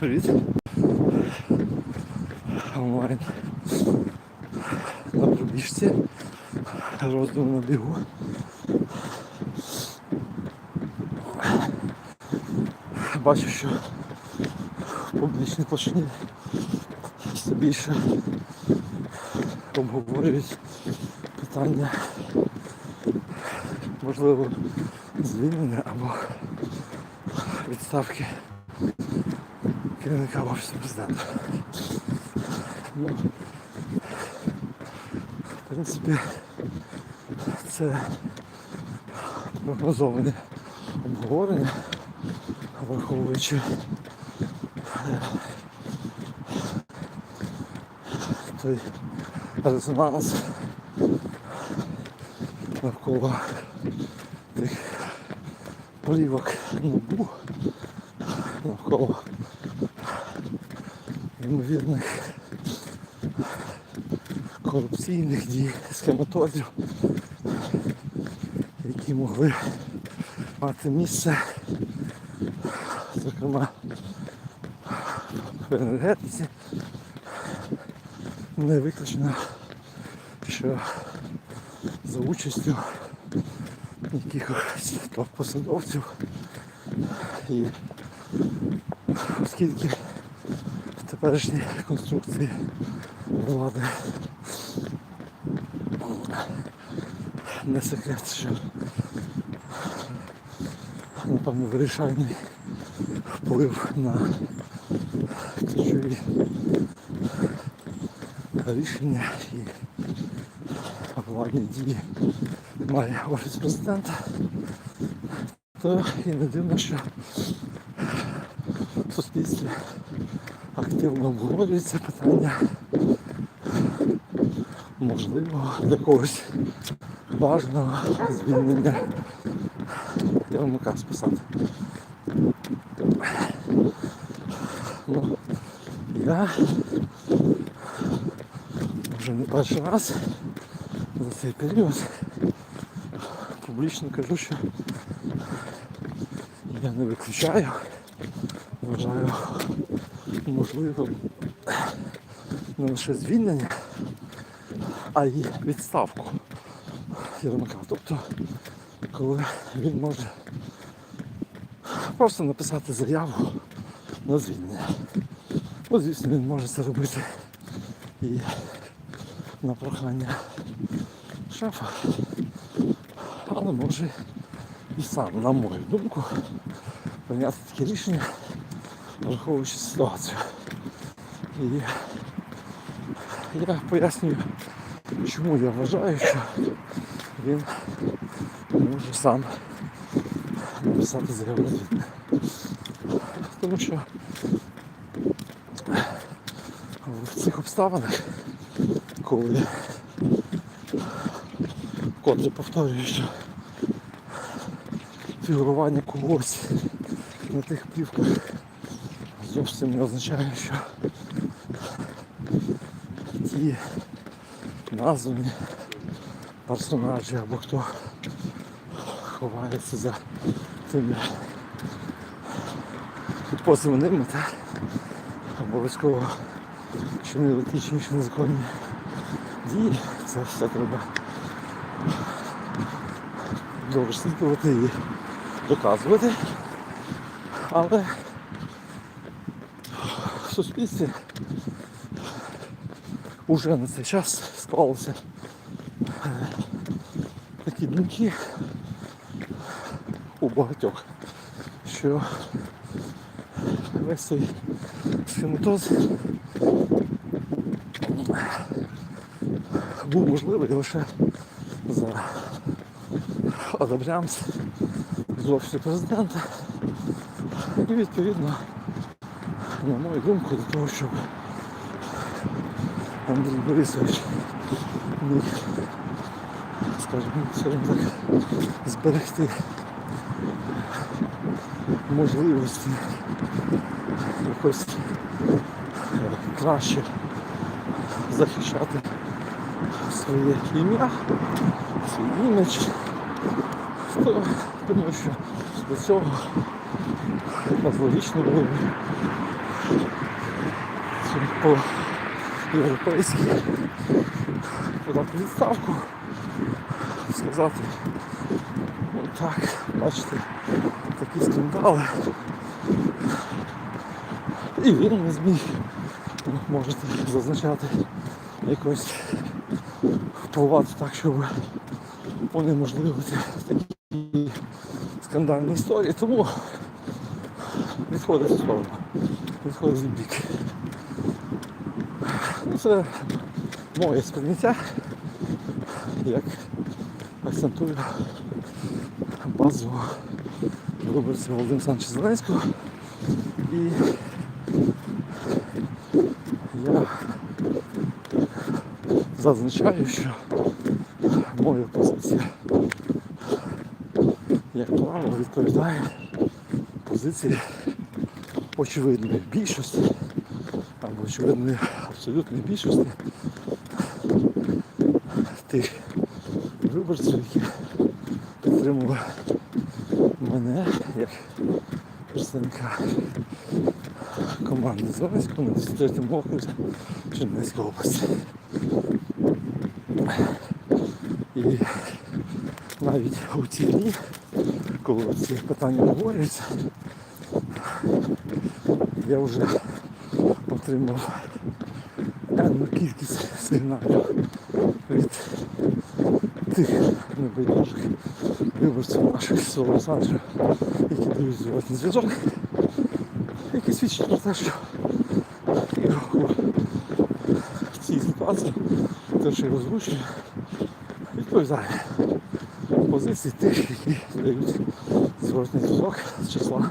Привіт. Онлайн. На пробіжці. Роздум на бігу. Бачу, що в публічній площині все більше обговорюють питання можливо звільнення або відставки керівника офісу президента. Ну, в принципі, це прогнозоване обговорення, враховуючи е, той резонанс навколо тих плівок набу, навколо ймовірних корупційних дій, схематозів, які могли мати місце, зокрема в енергетиці. Не виключено, що за участю якихось топ-посадовців і оскільки теперішній конструкції влади. Не секрет, що напевно вирішальний вплив на ключові рішення і владні дії має офіс президента, то і не дивно, що в суспільстві активно обговорюється питання. Можливого для когось важного звільнення. Єрмака з посади. Ну, я вже не перший раз за цей період публічно кажу, що я не виключаю, вважаю можливим не лише звільнення, а й відставку Єрмака. Тобто, коли він може просто написати заяву на звільнення. Ну, звісно, він може це робити і на прохання шефа, але може і сам, на мою думку, прийняти таке рішення, враховуючи ситуацію. І я пояснюю, чому я вважаю, що він може сам написати заяву. Тому що в цих обставинах, коли вкотре повторюю, що фігурування когось на тих плівках зовсім не означає, що ті названі персонажі або хто ховається за тими позивними, так? обов'язково чинили ті чи незаконні дії, це все треба досліджувати і доказувати. Але суспільстві вже на цей час склалися такі думки у багатьох, що весь цей схематоз був можливий лише за з офісу президента. І відповідно, на мою думку, для того, щоб Андрій Борисович міг, скажімо, скажімо так, зберегти можливості якось краще захищати своє ім'я, свій імідж. То, Думаю, що до цього якраз логічно було по європейськи подати відставку, сказати, ну так, бачите, такі скандали. І він не зміг, ну, можете зазначати якось впливати так, щоб унеможливити такі скандальні історії. Тому відходить в сторону, відходить в бік. Це моє сприйняття, як акцентую базу виборців Володимира Санча Зеленського. І я зазначаю, що моя позиція як правило відповідає позиції очевидної більшості або очевидної абсолютної більшості тих виборців, які підтримували мене як представника команди Зеленського 23-му окрузі Чернівецької області. І навіть у ті дні, коли ці питання обговорюються, я вже отримав певну кількість сигналів від тих небайдужих виборців наших свого Олександрів, які дають зворотний зв'язок, які свідчать про те, що і в цій ситуації те, що я озвучую, відповідає позиції тих, які дають зворотний зв'язок з числа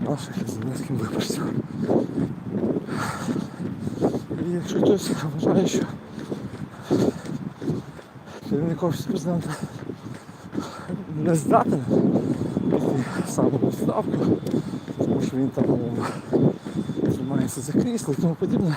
наших зеленських виборців. І якщо хтось вважає, що керівник офісу президента не здатен саме відставку, тому що він там тримається за крісло і тому подібне.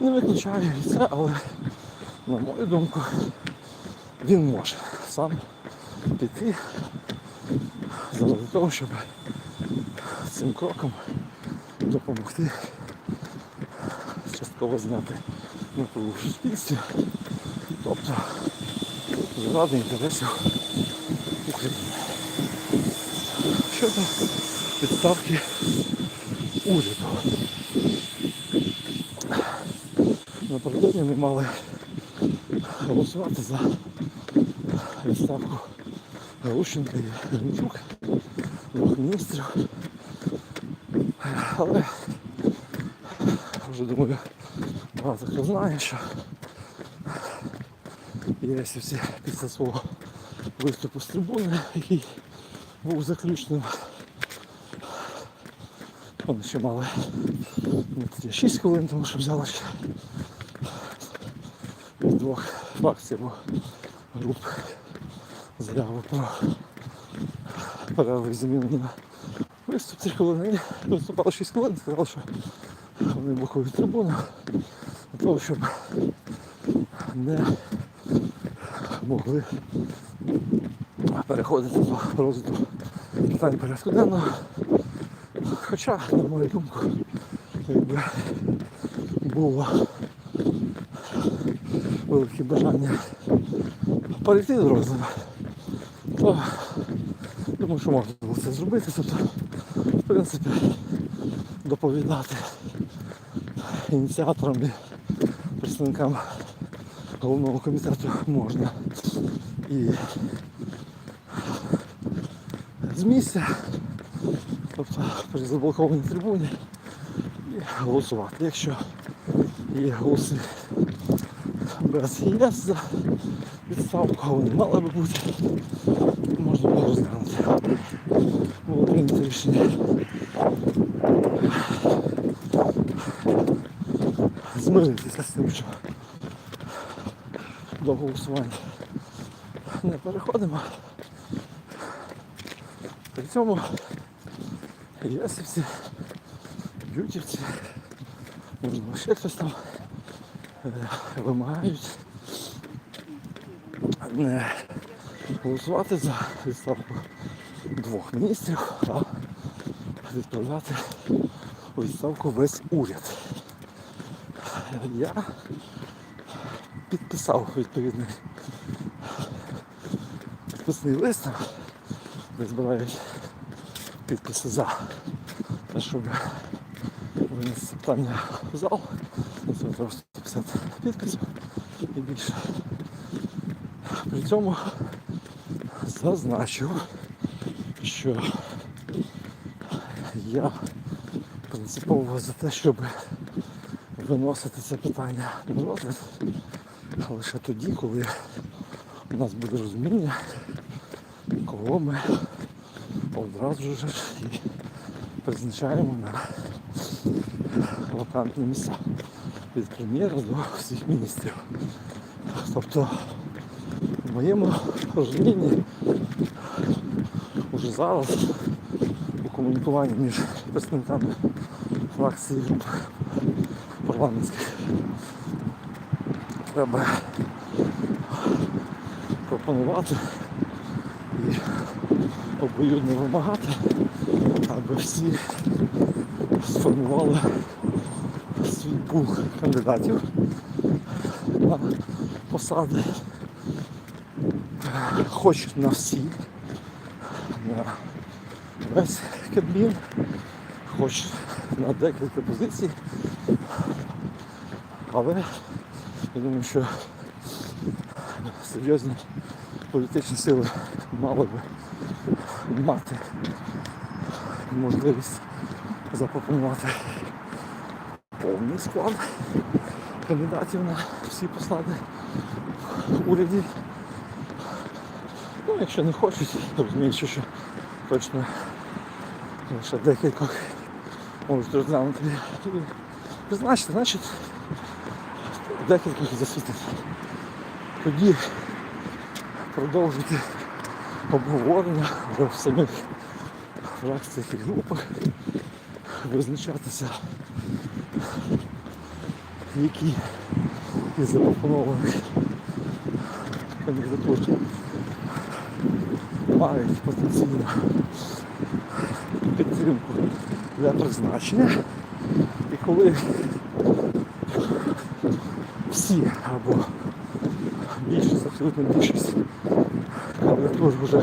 Не виключаю і це, але на мою думку він може сам піти заради того, щоб цим кроком допомогти частково зняти напругу в суспільстві, тобто заради інтересів України. Щодо відставки уряду. Напередодні ми мали голосувати за відставку Галущенка і Гринчук, двох міністрів. Але вже думаю, багато хто знає, що єсівці після свого виступу з трибуни, який був заключним. Вони ще мали не 6 хвилин, тому що взяли ще від двох фракцій або груп заяву про перерву і заміну на виступ 3 хвилини. Виступали 6 хвилин, сказали, що вони блокують трибуну того, щоб не могли переходити до розгляду питань порядку денного. Хоча, на мою думку, якби було велике бажання перейти до розгляду, то думаю, що можна було це зробити. Тобто, в принципі, доповідати ініціаторам представникам головного комітету можна і з місця, тобто при заблокованій трибуні і голосувати. Якщо є голоси без ЄС за відставку, вони мали би бути, можна було розглянути. Було прийнято рішення змиритися з тим, що до голосування не переходимо. При цьому єсівці, б'ютівці, можливо, ще хтось там е, вимагають не голосувати за відставку двох міністрів, а відправляти у відставку весь уряд. Я підписав відповідний підписний лист, де збирають підписи за те, щоб винести питання в зал. Це треба 150 підписів і більше. При цьому зазначив, що я принципово за те, щоб виносити це питання на розгляд лише тоді, коли у нас буде розуміння, кого ми одразу ж і призначаємо на вакантні місця від прем'єра до всіх міністрів. Тобто в моєму розумінні вже зараз у комунікуванні між представниками фракції парламентських треба пропонувати і обоюдно вимагати, аби всі сформували свій пул кандидатів на посади, хоч на всі, на весь Кабмін, хоч на декілька позицій. Але я думаю, що серйозні політичні сили мали би мати можливість запропонувати повний склад кандидатів на всі посади уряді. Ну, якщо не хочуть, розуміючи, що точно лише декілька можуть розглянути і призначити, значить декількох засвітити. Тоді продовжити обговорення в самих фракціях і групах, визначатися, які із запропонованих кандидатур мають потенційну підтримку для призначення. І коли всі або більшість, абсолютно більшість. Кандидатур вже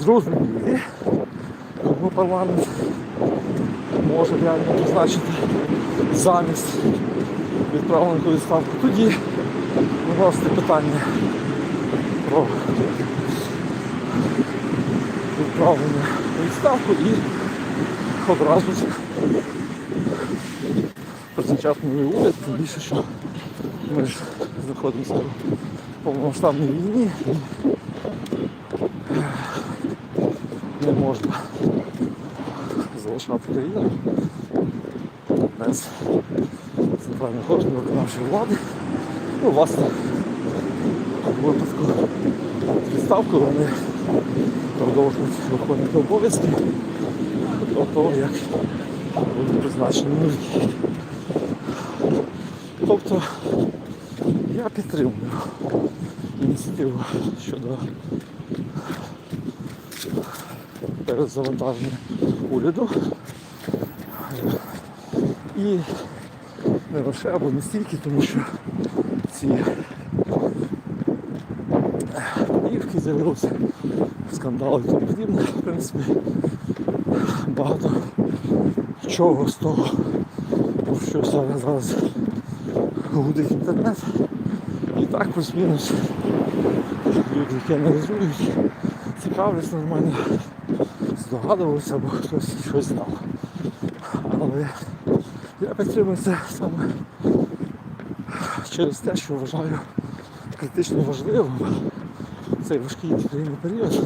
зрозумілі, тому парламент може реально призначити замість відправленого у відставку. Тоді виносити питання про відправлення у відставку і одразу ж призначати новий уряд, тим більше, що ми ж знаходимося в повномасштабній війні не можна залишати країну без центральних органів виконавчої влади. Ну, власне, в випадку вони продовжують виконувати обов'язки до того, як будуть призначені нові. Тобто підтримую ініціативу щодо перезавантаження уряду. І не лише або не стільки, тому що ці плівки з'явилися, скандали і тому подібне, в принципі, багато чого з того, що зараз, зараз гудить інтернет. Так плюс-мінус люди, які аналізують, цікавляться нормально, здогадувалися, або хтось щось знав. Але я підтримую це саме через те, що вважаю критично важливим цей важкий країни період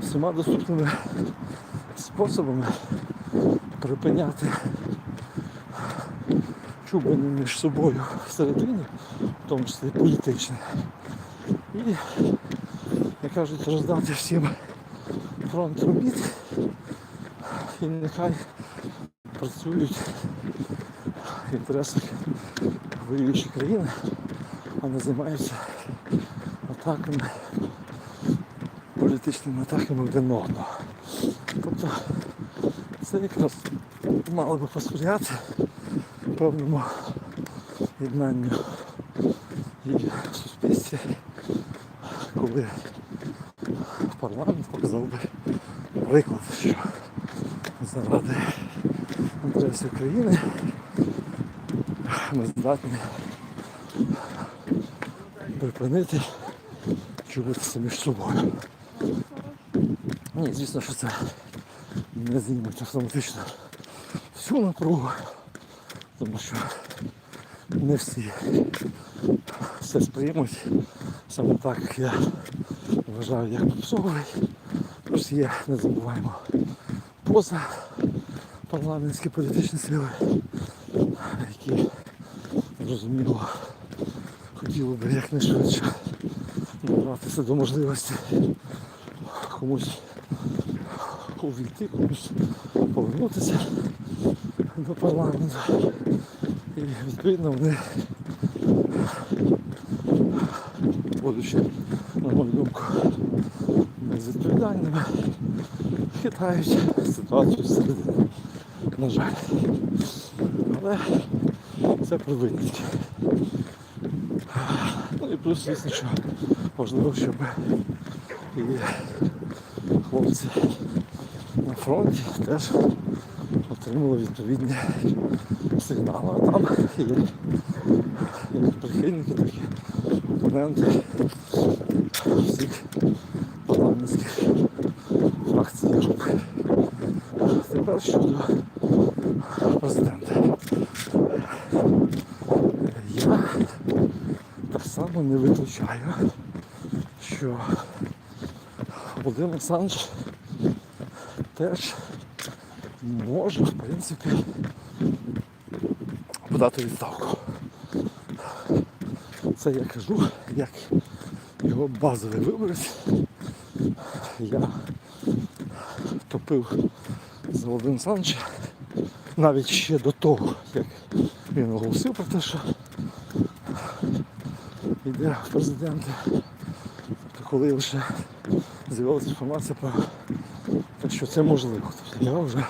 всіма доступними способами припиняти чубання між собою всередині, в тому числі політичне. І, як кажуть, роздати всім фронт робіт і нехай працюють в інтересах воюючої країни, а не займаються атаками політичними атаками один одного. Тобто це якраз мало би посприяти певному єднанню і суспільстві, коли парламент показав би приклад, що заради інтересів країни ми здатні припинити чубитися між собою. Ні, звісно, що це не зніметь автоматично всю напругу, тому що не всі все сприймуть саме так, як я вважаю, як попсовий. Плюс є, не забуваємо, поза парламентські політичні сили, які зрозуміло хотіли би якнайшвидше набратися до можливості комусь увійти, комусь повернутися до парламенту. І відповідно вони, будучи, на мою думку, безвідповідальними, хитають ситуацію всередині. На жаль. Але це про. Ну і плюс, звісно, що важливо, щоб і хлопці на фронті теж отримали відповідні сигнали. Там є як прихильники, так і опоненти всіх парламентських фракцій груп. Тепер щодо президента. Я так само не виключаю, що Володимир Олександрович теж може, в принципі, подати відставку. Це я кажу, як його базовий виборець. Я топив за Володимира Олександровича навіть ще до того, як він оголосив про те, що йде в президенти. Тобто коли вже з'явилася інформація про те, що це можливо. Я вже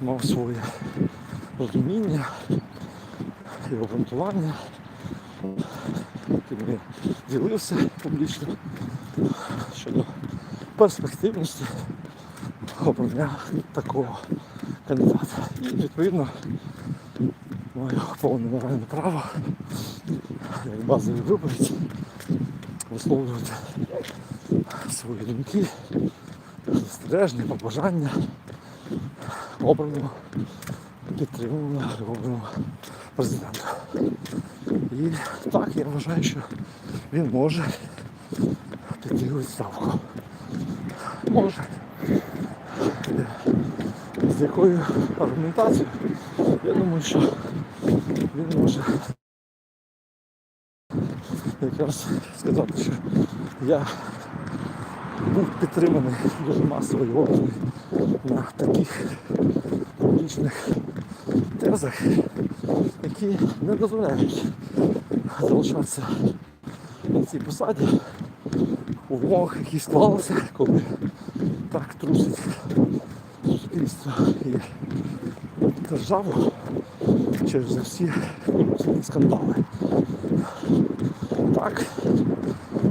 мав своє розуміння і обґрунтування, яким я ділився публічно щодо перспективності обрання такого кандидата. І відповідно маю повне моральне право як базовий виборець висловлювати свої думки, застереження, побажання обраного, підтримуваного обраного президента. І так я вважаю, що він може піти у відставку. Може. З якою аргументацією, я думаю, що він може якраз сказати, що я був підтриманий дуже масово обраний на таких публічних тезах, які не дозволяють залишатися на цій посаді у умовах, які склалися, коли так трусить суспільство і державу через всі скандали. Так,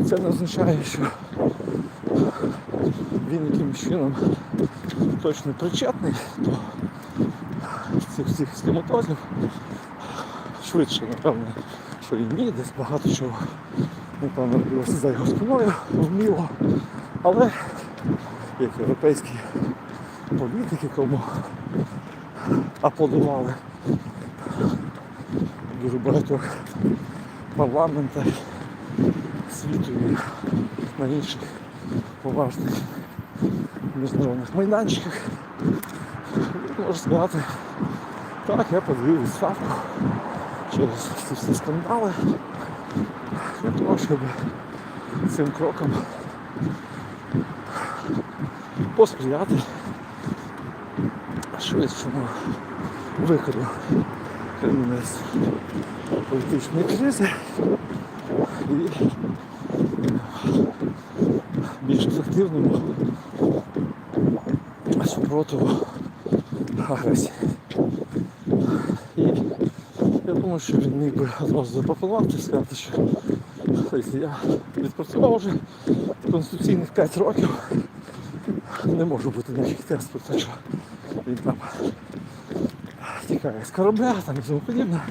це не означає, що він якимось чином точно причетний до цих всіх схематозів. Швидше, напевно, що і ні, десь багато чого, напевно, робилося за його спиною, вміло. Але як європейські політики, кому аплодували дуже багатьох парламентах світу і на інших поважних міжнародних майданчиках. Можу сказати, так, я подаю відставку через ці всі скандали для того, щоб цим кроком посприяти швидшому виходу країни з політичної кризи і більш ефективно активному супротиву агресії. І я думаю, що він міг би одразу запропонувати, сказати, що я відпрацював вже конституційних 5 років. Не може бути ніяких тестів те, що він там тікає з корабля там, і тому подібне.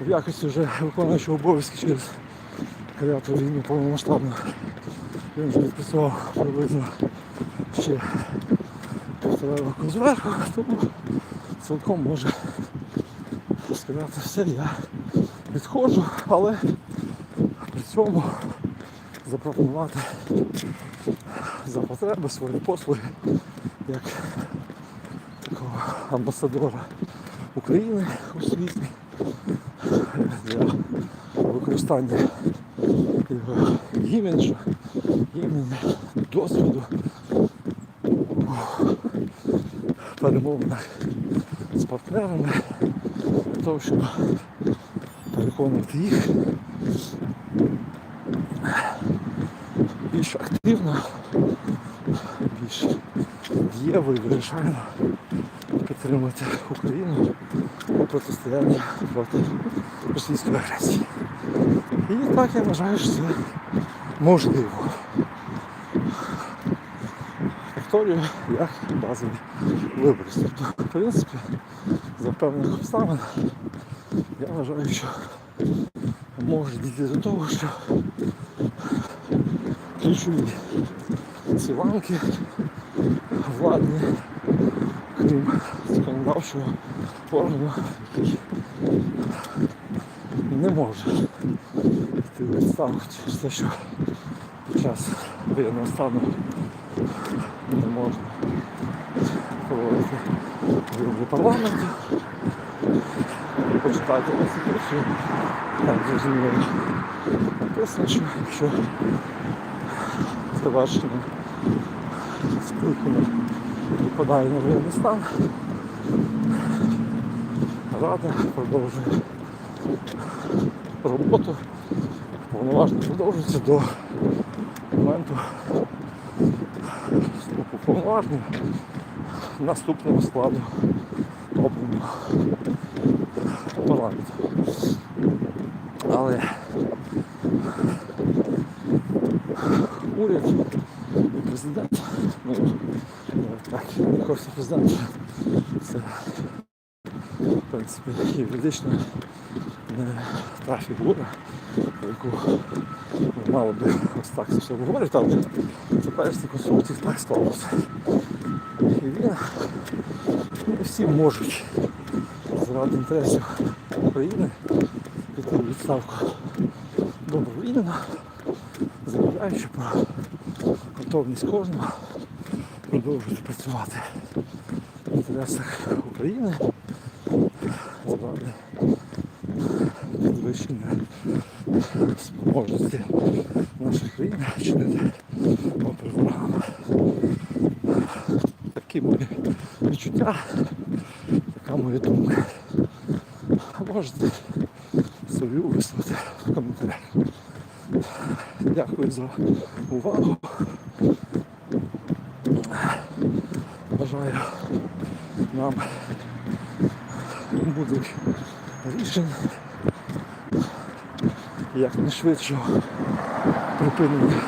В якості вже виконуючого обов'язки через дев'яту війну повномасштабну. Він вже відпрацював приблизно ще. Півтора року зверху, тому цілком може сказати все, я відходжу, але при цьому запропонувати за потреби свої послуги як такого амбасадора України у світі для використання його іміджу, імені, досвіду у перемовинах з партнерами для того, щоб переконувати їх більш активно, більш дієво і вирішально підтримувати Україну у протистоянні проти російської агресії. І так я вважаю, що це можливо. Повторюю, як базовий виборець. Тобто, в принципі, за певних обставин я вважаю, що може дійти до того, що ключові ці ланки владні, крім законодавчого органу, який не може йти відставку через те, що під час воєнного стану не можна. Проводити вибори парламенту. Почитайте Конституцію, там зрозуміло. Написано, що якщо завершення скликання випадає на воєнний стан, Рада продовжує роботу, повноваження продовжується до моменту вступу повноважень наступного складу парламенту. Але уряд і президент, ну так, кожен президент це в принципі юридично не та фігура, яку мало би ось так все говорити, але тепер ці конструкції так склалося. І він не всі можуть заради інтересів України піти у відставку добровільно, заявляючи про готовність кожного продовжувати працювати в інтересах України заради підвищення спроможності нашої країни чинити опір ворогам. Такі мої відчуття, така моя думка. Можете собі висловити в коментарях. Дякую за увагу. Бажаю нам будуть рішень якнайшвидшого припинення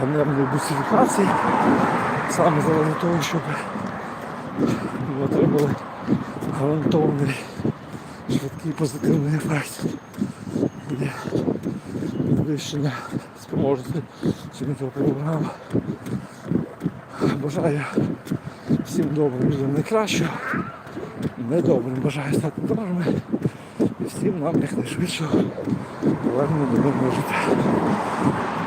ганебної бусифікації, саме заради того, щоб ми отримали гарантований швидкий позитивний ефект. І підвищення спроможності чинити програм. Бажаю всім добрим людям найкращого, недобрим бажаю стати добрими всім нам якнайшвидшого повернення до мирного життя.